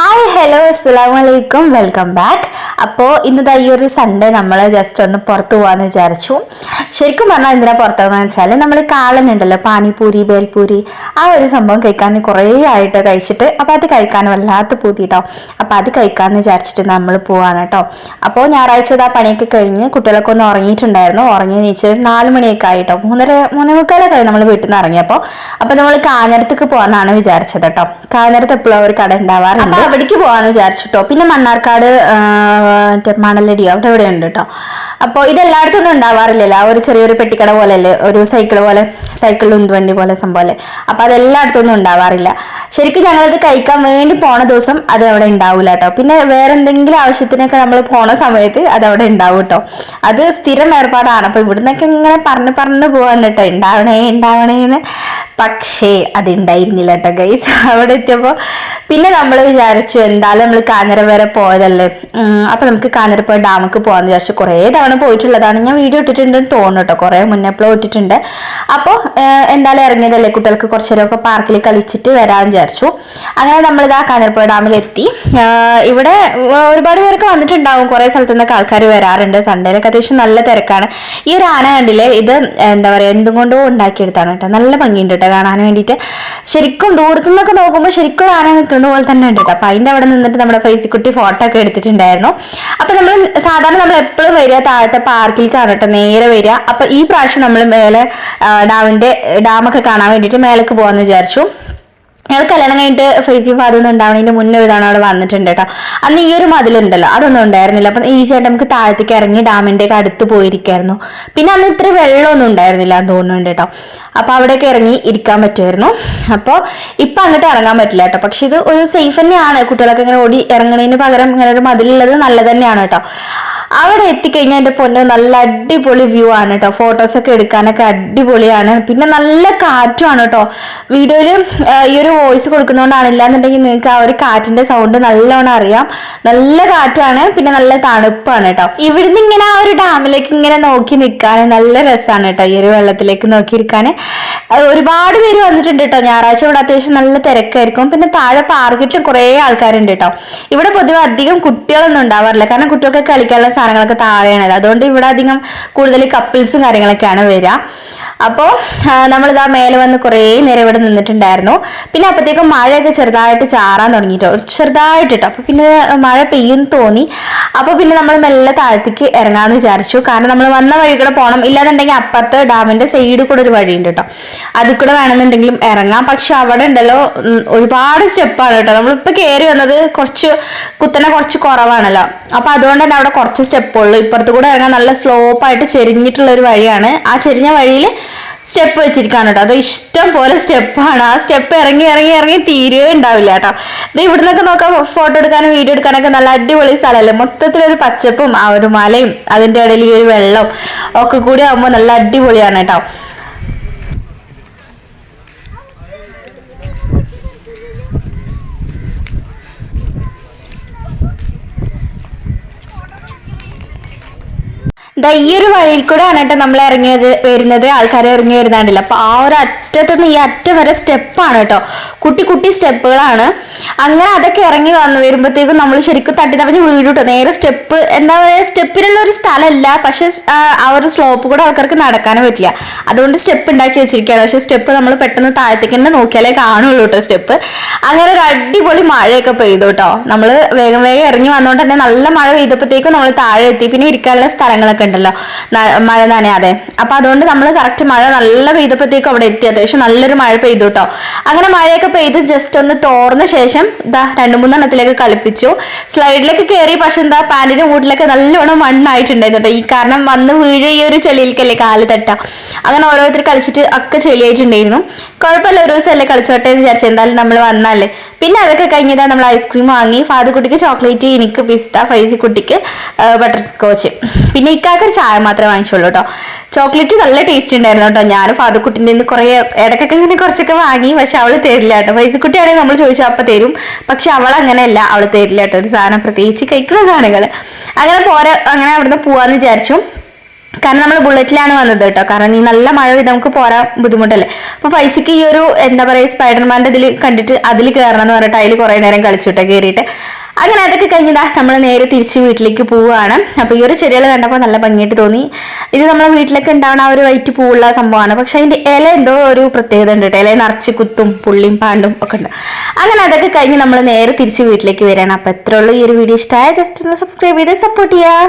How hello അസ്സാം വലൈക്കും welcome back അപ്പോൾ ഇന്നത്തെ ഈ ഒരു സൺഡേ നമ്മൾ ജസ്റ്റ് ഒന്ന് പുറത്തു പോകാമെന്ന് വിചാരിച്ചു. ശരിക്കും പറഞ്ഞാൽ എന്തിനാ പുറത്തുനിന്ന് വെച്ചാൽ നമ്മൾ കാളനുണ്ടല്ലോ പാനിപൂരി ബേൽപൂരി ആ ഒരു സംഭവം കഴിക്കാൻ കുറേ ആയിട്ട് കഴിച്ചിട്ട് അപ്പോൾ അത് കഴിക്കാൻ വല്ലാത്ത പൂതിട്ടോ. അപ്പോൾ അത് കഴിക്കാമെന്ന് വിചാരിച്ചിട്ട് നമ്മൾ പോവാണ് കേട്ടോ. അപ്പോൾ ഞായറാഴ്ച ആ പണിയൊക്കെ കഴിഞ്ഞ് കുട്ടികളൊക്കെ ഒന്ന് ഉറങ്ങിയിട്ടുണ്ടായിരുന്നു. ഉറങ്ങി നീച്ച് നാല് മണിയൊക്കെ ആയിട്ടോ. മൂന്നര മൂന്നേ ആയി നമ്മൾ വീട്ടിൽ നിന്ന് ഇറങ്ങിയപ്പോൾ അപ്പോൾ നമ്മൾ കാഞ്ഞിരത്തേക്ക് പോകാമെന്നാണ് വിചാരിച്ചത് കേട്ടോ. കാഞ്ഞിരത്ത് എപ്പോഴും ഒരു കട ഉണ്ടാവാറുണ്ട്. അവിടേക്ക് പോകാന്ന് വിചാരിച്ചിട്ടോ. പിന്നെ മണ്ണാർക്കാട് മറ്റേ മണലടിയോ അവിടെ എവിടെ ഉണ്ട് കേട്ടോ അപ്പോൾ ഇത് എല്ലായിടത്തും ഒന്നും ഉണ്ടാവാറില്ലല്ലോ. ഒരു ചെറിയൊരു പെട്ടിക്കട പോലെ അല്ലേ ഒരു സൈക്കിൾ പോലെ സൈക്കിൾ ഉന്തുവണ്ടി പോലെ സംഭവം അല്ലേ അപ്പോൾ അതെല്ലായിടത്തും ഒന്നും ഉണ്ടാവാറില്ല. ശരിക്കും ഞങ്ങളത് കഴിക്കാൻ വേണ്ടി പോണ ദിവസം അത് അവിടെ ഉണ്ടാവില്ല കേട്ടോ പിന്നെ വേറെ എന്തെങ്കിലും ആവശ്യത്തിനൊക്കെ നമ്മൾ പോണ സമയത്ത് അത് അവിടെ ഉണ്ടാവും കേട്ടോ അത് സ്ഥിരം ഏർപ്പാടാണ്. അപ്പൊ ഇവിടുന്നൊക്കെ ഇങ്ങനെ പറഞ്ഞ് പറഞ്ഞ് പോകാൻ കേട്ടോ ഉണ്ടാവണേ ഉണ്ടാവണേന്ന് പക്ഷേ അത് ഉണ്ടായിരുന്നില്ല കേട്ടോ ഗൈസ് അവിടെ എത്തിയപ്പോൾ പിന്നെ നമ്മൾ വിചാരിച്ചു എന്തായാലും നമ്മൾ കാഞ്ഞിര വരെ പോയതല്ലേ? അപ്പൊ നമുക്ക് കാഞ്ഞിരപ്പുഴ ഡാമിക്ക് പോകാന്ന് വിചാരിച്ചു കുറേ തവണ പോയിട്ടുള്ളതാണ്. ഞാൻ വീഡിയോ ഇട്ടിട്ടുണ്ടെന്ന് തോന്നുന്നു കേട്ടോ കുറേ മുന്നേ ഇട്ടിട്ടുണ്ട്. അപ്പോൾ എന്തായാലും ഇറങ്ങിയതല്ലേ കുട്ടികൾക്ക് കുറച്ച് നേരമൊക്കെ പാർക്കിൽ കളിച്ചിട്ട് വരാമെന്ന് വിചാരിച്ചു. അങ്ങനെ നമ്മളിതാ കാഞ്ഞിരപ്പുഴ ഡാമിലെത്തി. ഇവിടെ ഒരുപാട് പേർക്ക് വന്നിട്ടുണ്ടാവും. കുറേ സ്ഥലത്തു നിന്നൊക്കെ ആൾക്കാർ വരാറുണ്ട്. സൺഡേയിലൊക്കെ അത്യാവശ്യം നല്ല തിരക്കാണ്. ഈ ഒരു ആന കണ്ടില്ലേ ഇത് എന്താ പറയുക എന്തും കൊണ്ടോ ഉണ്ടാക്കിയെടുത്താണ് കേട്ടോ നല്ല ഭംഗിയുണ്ട് കേട്ടോ കാണാൻ വേണ്ടിയിട്ട്. ശരിക്കും ദൂരത്തു നിന്നൊക്കെ നോക്കുമ്പോൾ ശരിക്കും ആന നിൽക്കുന്ന പോലെ തന്നെ ഉണ്ട് കേട്ടോ അപ്പൊ അതിന്റെ അവിടെ നിന്നിട്ട് നമ്മുടെ ഫേസിക്കുട്ടി ഫോട്ടോ ഒക്കെ എടുത്തിട്ടുണ്ടായിരുന്നു. അപ്പൊ നമ്മൾ സാധാരണ നമ്മൾ എപ്പോഴും വരിക താഴത്തെ പാർക്കിൽ കേട്ടോ നേരെ വരിക. അപ്പൊ ഈ പ്രാവശ്യം നമ്മൾ മേലെ ഡാമിന്റെ ഡാമൊക്കെ കാണാൻ വേണ്ടിയിട്ട് മേലേക്ക് പോകാന്ന് വിചാരിച്ചു. ഞങ്ങൾ കല്യാണം കഴിഞ്ഞിട്ട് ഫേസി ഫാദർ ഉണ്ടാവണതിന്റെ മുന്നേ ഇതാണ് അവിടെ വന്നിട്ടുണ്ട് കേട്ടോ അന്ന് ഈ ഒരു മതിലുണ്ടല്ലോ അതൊന്നും ഉണ്ടായിരുന്നില്ല. അപ്പം ഈസിയായിട്ട് നമുക്ക് താഴത്തേക്ക് ഇറങ്ങി ഡാമിന്റെ ഒക്കെ അടുത്ത് പോയിരിക്കായിരുന്നു. പിന്നെ അന്ന് ഇത്ര വെള്ളമൊന്നും ഉണ്ടായിരുന്നില്ല എന്ന് തോന്നുന്നുണ്ട് കേട്ടോ അപ്പൊ അവിടെയൊക്കെ ഇറങ്ങി ഇരിക്കാൻ പറ്റുമായിരുന്നു. അപ്പോൾ ഇപ്പൊ അങ്ങോട്ട് ഇറങ്ങാൻ പറ്റില്ല കേട്ടോ പക്ഷെ ഇത് ഒരു സേഫ് തന്നെയാണ്. കുട്ടികളൊക്കെ ഇങ്ങനെ ഓടി ഇറങ്ങുന്നതിന് പകരം ഇങ്ങനെ ഒരു മതിലുള്ളത് നല്ലത് തന്നെയാണ് കേട്ടോ അവിടെ എത്തിക്കഴിഞ്ഞാൽ എന്റെ പൊന്ന് നല്ല അടിപൊളി വ്യൂ ആണ് കേട്ടോ ഫോട്ടോസ് ഒക്കെ എടുക്കാനൊക്കെ അടിപൊളിയാണ്. പിന്നെ നല്ല കാറ്റുമാണ് കേട്ടോ വീഡിയോയിൽ ഈ ഒരു വോയിസ് കൊടുക്കുന്നതുകൊണ്ടാണില്ല എന്നുണ്ടെങ്കിൽ നിങ്ങൾക്ക് ആ ഒരു കാറ്റിന്റെ സൗണ്ട് നല്ലോണം അറിയാം. നല്ല കാറ്റാണ് പിന്നെ നല്ല തണുപ്പാണ് കേട്ടോ ഇവിടുന്ന് ഇങ്ങനെ ആ ഒരു ഡാമിലേക്ക് ഇങ്ങനെ നോക്കി നിൽക്കാൻ നല്ല രസമാണ് കേട്ടോ ഈ ഒരു വെള്ളത്തിലേക്ക് നോക്കിയിരിക്കാൻ ഒരുപാട് പേര് വന്നിട്ടുണ്ട് കേട്ടോ ഞായറാഴ്ച ഇവിടെ അത്യാവശ്യം നല്ല തിരക്കായിരിക്കും. പിന്നെ താഴെ പാർക്കറ്റിൽ കുറേ ആൾക്കാരുണ്ട് കേട്ടോ ഇവിടെ പൊതുവെ അധികം കുട്ടികളൊന്നും ഉണ്ടാവാറില്ല. കാരണം കുട്ടികൾക്ക് കളിക്കാനുള്ള സാധനങ്ങളൊക്കെ താഴെയാണല്ലോ അതുകൊണ്ട് ഇവിടെ അധികം കൂടുതൽ കപ്പിൾസും കാര്യങ്ങളൊക്കെയാണ് വരിക. അപ്പോൾ നമ്മളിതാ മേലെ വന്ന് കുറേ നേരം ഇവിടെ നിന്നിട്ടുണ്ടായിരുന്നു. പിന്നെ അപ്പോഴത്തേക്കും മഴയൊക്കെ ചെറുതായിട്ട് ചാറാൻ തുടങ്ങിയിട്ടോ ചെറുതായിട്ട് കേട്ടോ അപ്പോൾ പിന്നെ മഴ പെയ്യും തോന്നി. അപ്പോൾ പിന്നെ നമ്മൾ മെല്ലെ താഴത്തേക്ക് ഇറങ്ങാമെന്ന് വിചാരിച്ചു. കാരണം നമ്മൾ വന്ന വഴി പോകണം ഇല്ലാന്നുണ്ടെങ്കിൽ അപ്പുറത്ത് ഡാമിന്റെ സൈഡിൽ കൂടെ ഒരു വഴിയുണ്ട് കേട്ടോ. അതിൽ കൂടെ വേണമെന്നുണ്ടെങ്കിലും ഇറങ്ങാം. പക്ഷെ അവിടെ ഉണ്ടല്ലോ ഒരുപാട് സ്റ്റെപ്പാണ് കേട്ടോ. നമ്മളിപ്പോൾ കയറി വന്നത് കുറച്ച് കുത്തനെ കുറച്ച് കുറവാണല്ലോ. അപ്പോൾ അതുകൊണ്ട് തന്നെ അവിടെ കുറച്ച് സ്റ്റെപ്പുള്ളൂ ഇപ്പുറത്ത് കൂടെ ഇറങ്ങാൻ നല്ല സ്ലോപ്പായിട്ട് ചെരിഞ്ഞിട്ടുള്ള ഒരു വഴിയാണ്. ആ ചെരിഞ്ഞ വഴിയിൽ സ്റ്റെപ്പ് വെച്ചിരിക്കാണ് കേട്ടോ. അത് ഇഷ്ടം പോലെ സ്റ്റെപ്പാണ്. ആ സ്റ്റെപ്പ് ഇറങ്ങി ഇറങ്ങി ഇറങ്ങി തീരുവേ ഉണ്ടാവില്ല കേട്ടോ. ഇത് ഇവിടെ നിന്നൊക്കെ നോക്കാം ഫോട്ടോ എടുക്കാനും വീഡിയോ എടുക്കാനൊക്കെ നല്ല അടിപൊളി സ്ഥലമല്ലേ? മൊത്തത്തിലൊരു പച്ചപ്പും ആ ഒരു മലയും അതിന്റെ ഇടയിൽ ഈ ഒരു വെള്ളം ഒക്കെ കൂടി ആകുമ്പോൾ നല്ല അടിപൊളിയാണ് കേട്ടോ. ദാ ഈ ഒരു വഴിയിൽ കൂടെ ആണ് കേട്ടോ നമ്മൾ ഇറങ്ങിയത് വരുന്നത്. ആൾക്കാർ ഇറങ്ങി വരുന്നുണ്ടല്ലോ. അപ്പൊ ആ ഒരു അറ്റത്തുനിന്ന് ഈ അറ്റം വരെ സ്റ്റെപ്പാണ് കേട്ടോ. കുട്ടി കുട്ടി സ്റ്റെപ്പുകളാണ്. അങ്ങനെ അതൊക്കെ ഇറങ്ങി വന്നു. വരുമ്പോഴത്തേക്കും നമ്മൾ ശരിക്കും തട്ടി തടഞ്ഞ് വീട് കേട്ടോ നേരെ സ്റ്റെപ്പ് എന്താ പറയുക സ്റ്റെപ്പിനുള്ള ഒരു സ്ഥലമല്ല. പക്ഷെ ആ ഒരു സ്ലോപ്പ് കൂടെ ആൾക്കാർക്ക് നടക്കാനും പറ്റില്ല. അതുകൊണ്ട് സ്റ്റെപ്പ് ഉണ്ടാക്കി വെച്ചിരിക്കുകയാണ്. പക്ഷെ സ്റ്റെപ്പ് നമ്മൾ പെട്ടെന്ന് താഴത്തേക്ക് തന്നെ നോക്കിയാലേ കാണുള്ളൂ കേട്ടോ സ്റ്റെപ്പ്. അങ്ങനെ ഒരു അടിപൊളി മഴയൊക്കെ പെയ്തു കേട്ടോ. നമ്മൾ വേഗം വേഗം ഇറങ്ങി വന്നുകൊണ്ട് തന്നെ നല്ല മഴ പെയ്തപ്പോഴത്തേക്കും നമ്മൾ താഴെ എത്തി. പിന്നെ ഇരിക്കാനുള്ള സ്ഥലങ്ങളൊക്കെ ഉണ്ടല്ലോ. മഴ നനയാതെ. അപ്പൊ അതുകൊണ്ട് നമ്മൾ കറക്റ്റ് മഴ നല്ല പെയ്തപ്പോഴത്തേക്കും അവിടെ എത്തി. അത്യാവശ്യം നല്ലൊരു മഴ പെയ്തു കേട്ടോ അങ്ങനെ മഴയൊക്കെ പെയ്ത് ജസ്റ്റ് ഒന്ന് തോർന്ന ശേഷം ഇതാ രണ്ടു മൂന്നെണ്ണത്തിലേക്ക് കളിപ്പിച്ചു. സ്ലൈഡിലേക്ക് കയറി പക്ഷെ എന്താ പാന്റിന്റെ കൂട്ടിലൊക്കെ നല്ലോണം മണ്ണായിട്ടുണ്ടായിരുന്നു ഈ കാരണം വന്ന് വീഴ ഈ ഒരു ചെളിയിലേക്കല്ലേ കാൽ തട്ട. അങ്ങനെ ഓരോരുത്തർ കളിച്ചിട്ട് ഒക്കെ ചെളിയായിട്ടുണ്ടായിരുന്നു. കുഴപ്പമില്ല ഒരു ദിവസമല്ലേ കളിച്ചോട്ടെ എന്ന് വിചാരിച്ചു. എന്തായാലും നമ്മൾ വന്നല്ലേ. പിന്നെ അതൊക്കെ കഴിഞ്ഞതാ നമ്മൾ ഐസ്ക്രീം വാങ്ങി. ഫാദർ കുട്ടിക്ക് ചോക്ലേറ്റ് എനിക്ക് പിസ്ത ഫൈസി കുട്ടിക്ക് ബട്ടർ സ്കോച്ച് പിന്നെ ഇക്കാക്ക് ഒരു ചായ മാത്രമേ വാങ്ങിച്ചുള്ളൂ കേട്ടോ ചോക്ലേറ്റ് നല്ല ടേസ്റ്റ് ഉണ്ടായിരുന്നു കേട്ടോ ഞാൻ ഫാദർ കുട്ടിന്റെ നിന്ന് കുറേ ഇടയ്ക്കൊക്കെ ഇങ്ങനെ കുറച്ചൊക്കെ വാങ്ങി പക്ഷെ അവൾ തരില്ല കേട്ടോ ഫൈസി കുട്ടിയാണെങ്കിൽ നമ്മൾ ചോദിച്ചാൽ അപ്പം തരും? പക്ഷെ അവൾ അങ്ങനെയല്ല അവൾ തരില്ല കേട്ടോ ഒരു സാധനം പ്രത്യേകിച്ച് കഴിക്കുന്ന സാധനങ്ങൾ അങ്ങനെ പോരാ അങ്ങനെ അവിടുന്ന് പോവാന്ന് വിചാരിച്ചു. കാരണം നമ്മൾ ബുള്ളറ്റിലാണ് വന്നത് കേട്ടോ കാരണം ഈ നല്ല മഴ പെയ്ത് നമുക്ക് പോരാൻ ബുദ്ധിമുട്ടല്ലേ. അപ്പൊ പൈസക്ക് ഈ ഒരു എന്താ പറയാ സ്പൈഡർമാന്റെ ഇതിൽ കണ്ടിട്ട് അതിൽ കയറണം എന്ന് പറഞ്ഞിട്ട് അതിൽ കുറെ നേരം കളിച്ചുട്ടോ കയറിയിട്ട് അങ്ങനെ അതൊക്കെ കഴിഞ്ഞതാ നമ്മൾ നേരെ തിരിച്ച് വീട്ടിലേക്ക് പോവുകയാണ് അപ്പൊ ഈ ഒരു ചെടികൾ കണ്ടപ്പോൾ നല്ല ഭംഗിയായിട്ട് തോന്നി. ഇത് നമ്മളെ വീട്ടിലൊക്കെ ഉണ്ടാവുന്ന ആ ഒരു വൈറ്റ് പൂവുള്ള സംഭവമാണ്. പക്ഷെ അതിന്റെ ഇല എന്തോ ഒരു പ്രത്യേകത ഉണ്ട് കേട്ടോ ഇല നിറച്ച് കുത്തും പുള്ളിയും പാണ്ടും ഒക്കെ ഉണ്ട്. അങ്ങനെ അതൊക്കെ കഴിഞ്ഞ് നമ്മൾ നേരെ തിരിച്ച് വീട്ടിലേക്ക് വരികയാണ്. അപ്പൊ എത്ര ഉള്ളൂ ഈ ഒരു വീഡിയോ. ഇഷ്ടമായ ജസ്റ്റ് ഒന്ന് സബ്സ്ക്രൈബ് ചെയ്ത് സപ്പോർട്ട് ചെയ്യുക